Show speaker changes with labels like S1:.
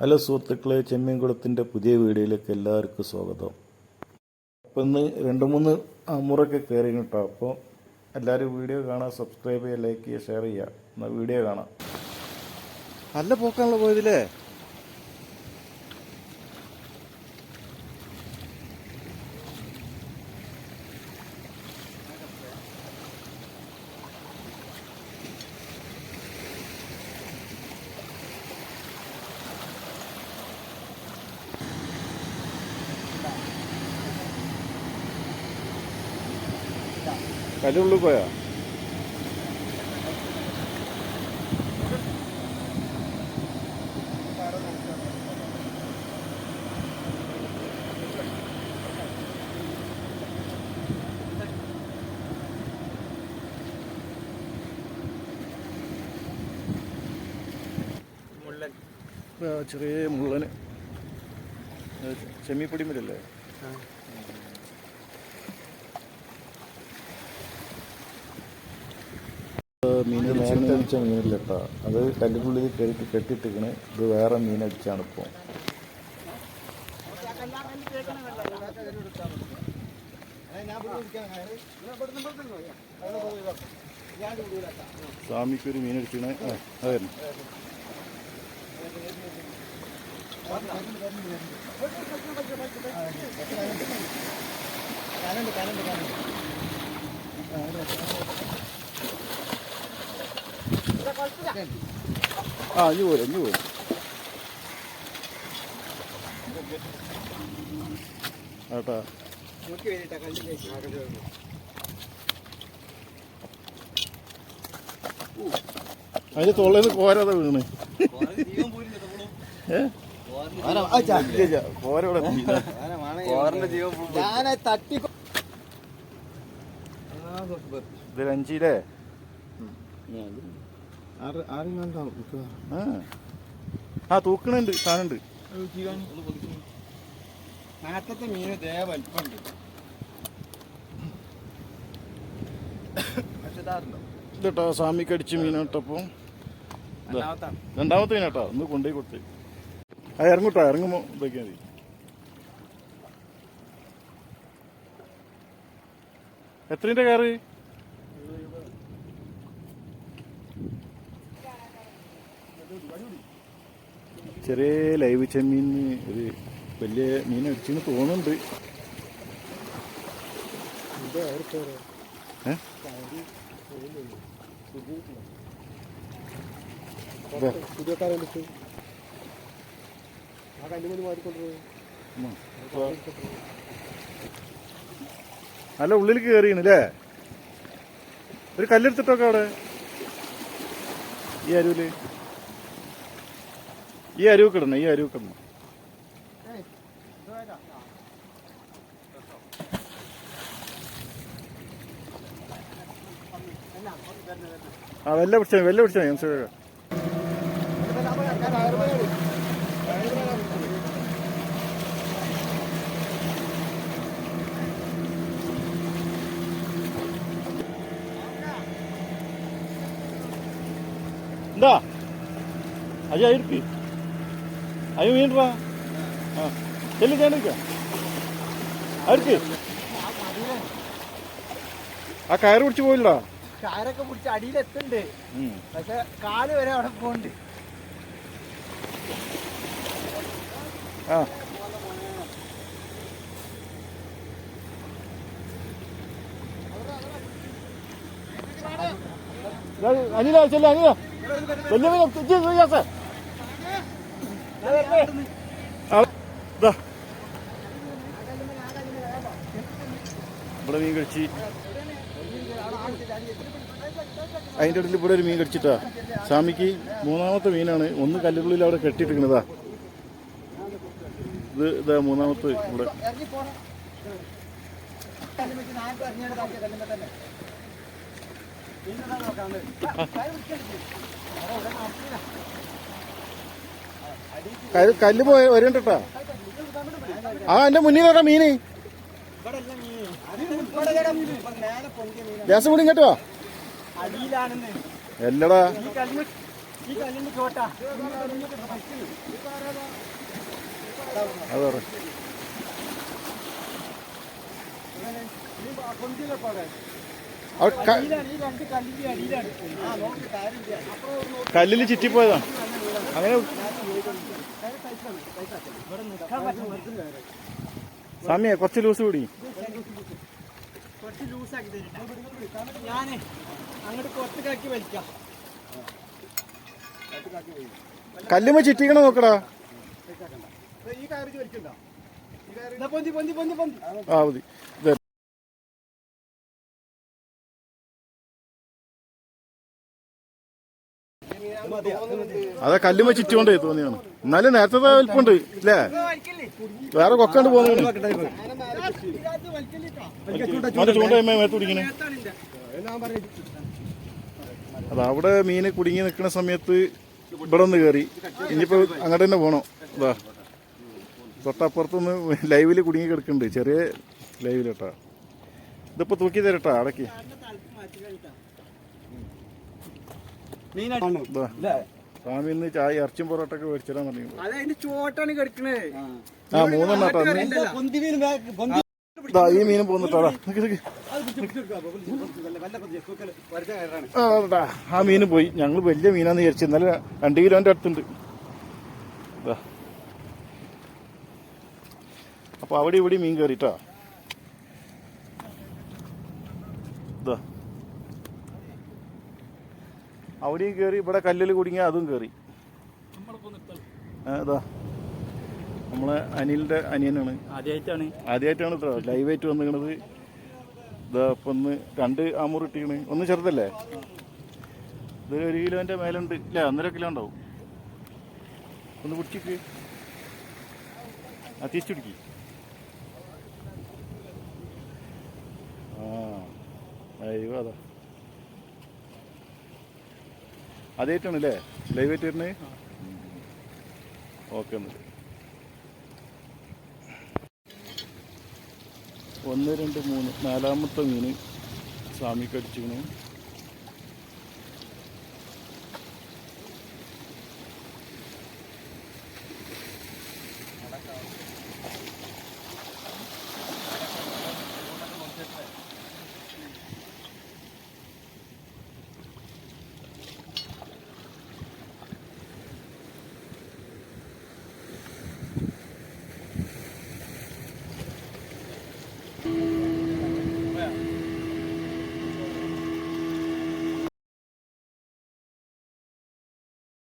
S1: Hello സുഹൃത്തുക്കളെ ചെമ്മീൻകുളത്തിന്റെ പുതിയ വീഡിയോയിലേക്ക് എല്ലാവർക്കും സ്വാഗതം. അപ്പം ഇന്ന് രണ്ട് മൂന്ന് മുറൊക്കെ കയറി കേട്ടോ. അപ്പോൾ എല്ലാവരും വീഡിയോ കാണാൻ സബ്സ്ക്രൈബ് ചെയ്യുക ലൈക്ക് ചെയ്യുക ഷെയർ ചെയ്യുക. എന്നാൽ വീഡിയോ കാണാം.
S2: നല്ല പോക്കാണല്ലോ പോയതില്ലേ കല്ലുള്ളിൽ പോയാ? ചെറിയ മുള്ളന്. ചെമ്മിപ്പൊടിമല്ലേ
S1: മീൻ മീനില്ല കേട്ടോ അത് കല്ലിനുള്ളിൽ കയറിയിട്ട് കെട്ടിട്ടിക്കണ് ഇത് വേറെ മീൻ അടിച്ചാണ് ഇപ്പോൾ
S2: സ്വാമിക്ക് ഒരു മീൻ അതായിരുന്നു ആ ഇനി പോരും ഇനി പോരും. ഏട്ടാ അതിന് തൊള്ളേന്ന് കോരാതെ വീണ്. ഏ? ഇല്ല, കോര ഇവിടെ എത്തിയില്ല.
S3: ഞാനെ തട്ടി
S2: ഇതൊരു അഞ്ചിലേ? ആ. ആ തൂക്കണുണ്ട് സാധനമുണ്ട്
S3: നാട്ടത്തെ മീൻ ദേ വലിപ്പുണ്ട്
S2: ഇതട്ടോ സ്വാമിക്ക് അടിച്ച് മീൻ ഇട്ടപ്പോ രണ്ടാമത്തെ മീനാട്ടോ ഒന്ന് കൊണ്ടുപോയി കൊടുത്ത്. ആ ഇറങ്ങൂട്ടോ ഇറങ്ങുമ്പോ ഇതൊക്കെയാ മതി. എത്രയുടെ കയറ് ചെറിയ ലൈവ് ചെമ്മീന് ഒരു വലിയ മീൻ അടിച്ചെന്ന് തോന്നുന്നുണ്ട്. നല്ല ഉള്ളിൽ കയറിയാണ് അല്ലേ ഒരു കല്ലെടുത്തിട്ടൊക്കെ അവിടെ. ഈ അരുവിൽ ഈ അരുവ് ഇടണം ഈ അരുവ് ആ വെല്ല പിടിച്ചാൽ വെല്ല പിടിച്ചാൽ ഞാൻ എന്താ? അജയ് അയ്യോ വീണ്ടാ ആ ചെല്ലു ചേണ്ടിക്ക അവർക്ക് ആ കയറ് പിടിച്ച് പോയില്ലടാ.
S3: കയറൊക്കെ പിടിച്ച് അടിയിലെത്തുണ്ട് പക്ഷെ കാൽ വരെ അവിടെ പോണ്ട്
S2: ആ. അനില ചെല്ല അനില. വലിയ വലിയ. ഇവിടെ മീൻ കടിച്ച് അതിന്റെ ഇടയിൽ ഇവിടെ ഒരു മീൻ കടിച്ചിട്ടാ സ്വാമിക്ക് മൂന്നാമത്തെ മീനാണ്. ഒന്ന് കല്ലുള്ളിൽ അവിടെ കെട്ടിയിട്ടിരിക്കണതാ ഇത് ഇതാ മൂന്നാമത്തെ ഇവിടെ.
S3: ഇറങ്ങി
S2: കല്ല് പോയ വരണ്ടട്ടാ ആ എന്റെ മുന്നിൽ മീന്.
S3: പൊന്തിയ മീനാണ്.
S2: ഗ്യാസ് കൂടി
S3: അടിയിലാണെന്ന്
S2: എല്ലടാ.
S3: കല്ലിൽ
S2: അത്. പറ അവിടെ ക-
S3: അടിയിലാണ് ഈ രണ്ട് കല്ലിന്റെ അടിയിലാണ് ആ നോക്ക് കാര്യമില്ല അപ്പൊ
S2: കല്ലിൽ ചുറ്റിപ്പോയതാ അങ്ങനെ സാമിയെ കുറച്ച് ലൂസ് കൂടി.
S3: കുറച്ച് ലൂസാക്കി തരട്ടെ ഞാനേ അങ്ങോട്ട് പുറത്തേക്കാക്കി വലിക്കാം.
S2: കല്ലുമ്മ ചുറ്റിക്കണ നോക്കടാ.
S3: ഈ കാര്യം വലിക്കണ്ടോ.
S2: ആ മതി. അതാ കല്ലുമ്മ ചുറ്റിക്കൊണ്ടേ തോന്നിയാണ്. എന്നാലും നേരത്തെ വലിപ്പുണ്ട് അല്ലേ വേറെ കൊക്കണ്ട് പോകുന്നു അതവിടെ മീന് കുടുങ്ങി നിൽക്കുന്ന സമയത്ത് ഇവിടെ ഒന്ന് കയറി ഇനിയിപ്പോ അങ്ങോട്ട് തന്നെ പോണോ. അതാ തൊട്ടപ്പുറത്തുനിന്ന് ലൈവിൽ കുടുങ്ങി കിടക്കുന്നുണ്ട്. ചെറിയ ലൈവിലേട്ടാ ഇതിപ്പോ തൂക്കി തരട്ടാ അടക്കി സ്വാമി ഇന്ന് ചായ ഇറച്ചും പൊറോട്ടൊക്കെ മേടിച്ചിടാൻ
S3: കിടക്കണേ.
S2: ആ. മൂന്നെണ്ണം ഈ മീൻ പോന്നിട്ടാ നിക്ക് നിക്ക്. ആ, മീൻ പോയി. ഞങ്ങൾ വലിയ മീനാന്ന് വിചാരിച്ചു ഇന്നലെ രണ്ട് കിലോന്റെ അടുത്തുണ്ട്. അപ്പൊ അവിടെ ഇവിടെ മീൻ കയറിട്ടാ അവിടെയും കയറി ഇവിടെ കല്ലിൽ കുടുങ്ങിയ അതും കയറി അതാ നമ്മളെ അനിലിന്റെ അനിയനാണ്.
S3: ആദ്യമായിട്ടാണ്
S2: ആദ്യമായിട്ടാണ് ഇത്ര ലൈവായിട്ട് വന്നിരിക്കണത്. ഇതാ ഇപ്പൊ ഒന്ന് രണ്ട് ആമൂർ ഇട്ടിക്കണ് ഒന്ന് ചെറുതല്ലേ? ഇത് ഒരു കിലോന്റെ മേലുണ്ട്. ഇല്ല ഒന്നര കിലോ ഉണ്ടാവും. ഒന്ന് പിടിച്ചിക്ക് ആ തിരിച്ചു പിടിക്ക് ആ അയ്യോ അതാ. ആദ്യമായിട്ടാണ് അല്ലേ ലൈവായിട്ട് വരുന്നത്? ഓക്കെ എന്നാൽ ഒന്ന് രണ്ട് മൂന്ന് നാലാമത്തെ മീന് സ്വാമിക്ക് അടിച്ചിരുന്നു